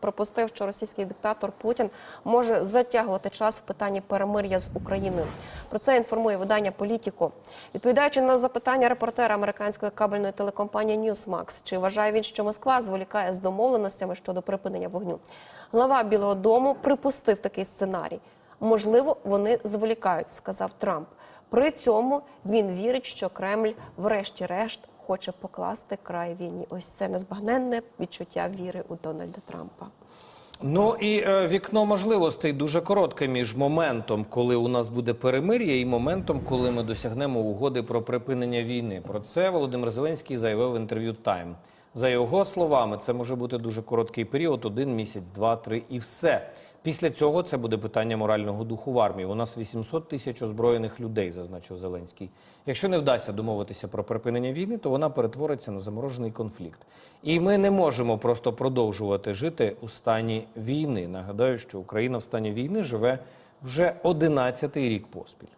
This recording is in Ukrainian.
припустив, що російський диктатор Путін може затягувати час в питанні перемир'я з Україною. Про це інформує видання Політіко. Відповідаючи на запитання репортера американської кабельної телекомпанії Newsmax, чи вважає він, що Москва зволікає з домовленостями щодо припинення вогню. Глава Білого Дому припустив такий сценарій. Можливо, вони зволікають, сказав Трамп. При цьому він вірить, що Кремль, врешті-решт, хоче покласти край війні. Ось це незбагненне відчуття віри у Дональда Трампа. Ну і е, вікно можливостей дуже коротке між моментом, коли у нас буде перемир'я, і моментом, коли ми досягнемо угоди про припинення війни. Про це Володимир Зеленський заявив в інтерв'ю Тайм. За його словами, це може бути дуже короткий період, один місяць, два, три і все. Після цього це буде питання морального духу в армії. У нас 800 тисяч озброєних людей, зазначив Зеленський. Якщо не вдасться домовитися про припинення війни, то вона перетвориться на заморожений конфлікт. І ми не можемо просто продовжувати жити у стані війни. Нагадаю, що Україна в стані війни живе вже 11-й рік поспіль.